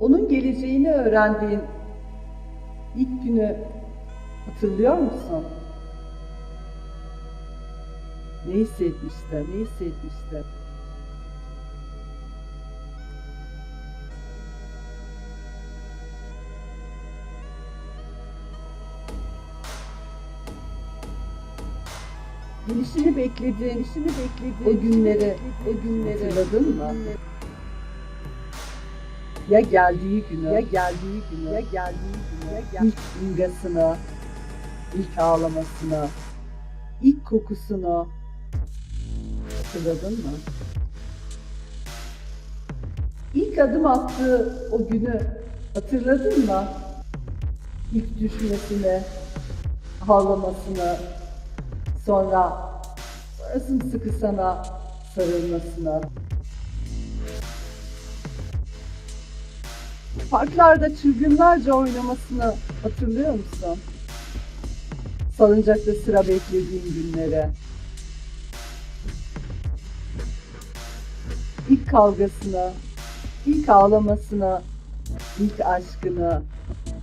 Onun geleceğini öğrendiğin ilk günü hatırlıyor musun? Ne hissetmişti, ne hissetmişti? Gelişini beklediğin, gelişini beklediğin o günleri, o günleri hatırladın mı? Ya geldiği günü, ya geldiği günü, ya geldiği günü, ya gel- ilk imgasını, ilk ağlamasını, ilk kokusunu hatırladın mı? İlk adım attığı o günü hatırladın mı? İlk düşmesini, ağlamasını, sonra sonra sımsıkı sana sarılmasını. Parklarda çılgınlarca oynamasını hatırlıyor musun? Salıncakta sıra beklediğin günleri. İlk kavgasını, ilk ağlamasını, ilk aşkını,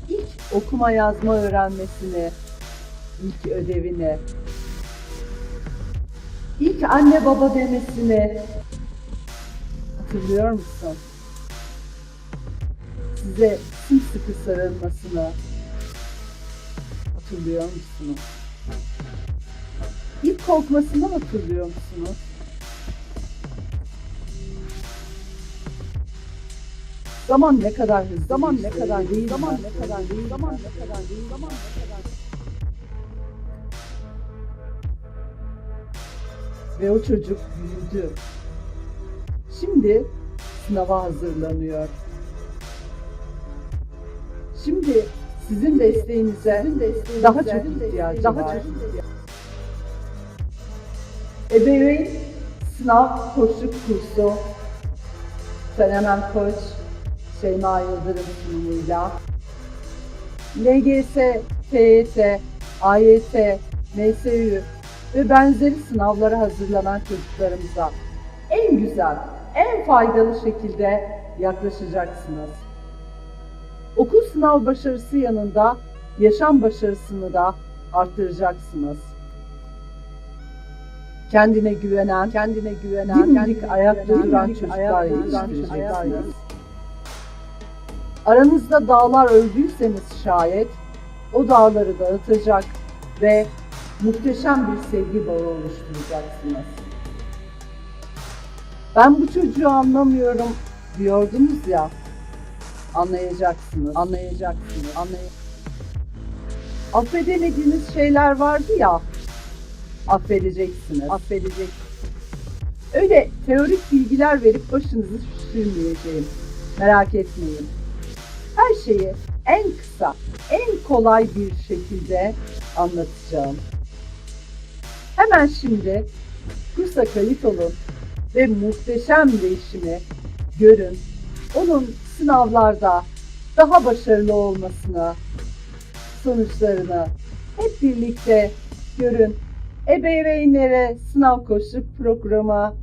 ilk okuma yazma öğrenmesini, ilk ödevini, ilk anne baba demesini hatırlıyor musun? Size sımsıkı sarılmasını hatırlıyor musunuz? İlk korkmasını hatırlıyor musunuz? Zaman ne kadar hızlı zaman ne kadar değil zaman ne kadar değil zaman ne kadar değil zaman ne kadar ve o çocuk büyüdü. Şimdi sınava hazırlanıyor. Şimdi sizin desteğinize, daha çok ihtiyacı daha var. Çok Ebeveyn sınav koşu kursu Fenomen Koç Şeyma Yıldırım sunumuyla LGS, TYT, AYT, MSÜ ve benzeri sınavlara hazırlanan çocuklarımıza en güzel, en faydalı şekilde yaklaşacaksınız. Okul sınav başarısı yanında yaşam başarısını da arttıracaksınız. Kendine güvenen, kendine güvenen, dimdik ayakta duran çocuklar yetiştireceksiniz. Aranızda dağlar ördüyseniz şayet, o dağları dağıtacak ve muhteşem bir sevgi bağı oluşturacaksınız. Ben bu çocuğu anlamıyorum diyordunuz ya, anlayacaksınız, anlayacaksınız, anlay Affedemediğiniz şeyler vardı ya, affedeceksiniz, affedeceksiniz. Öyle teorik bilgiler verip başınızı şişirmeyeceğim. Merak etmeyin. Her şeyi en kısa, en kolay bir şekilde anlatacağım. Hemen şimdi kursa kayıt olun ve muhteşem değişimi görün. Onun sınavlarda daha başarılı olmasını, sonuçlarını hep birlikte görün. Ebeveynlere sınav koşu programı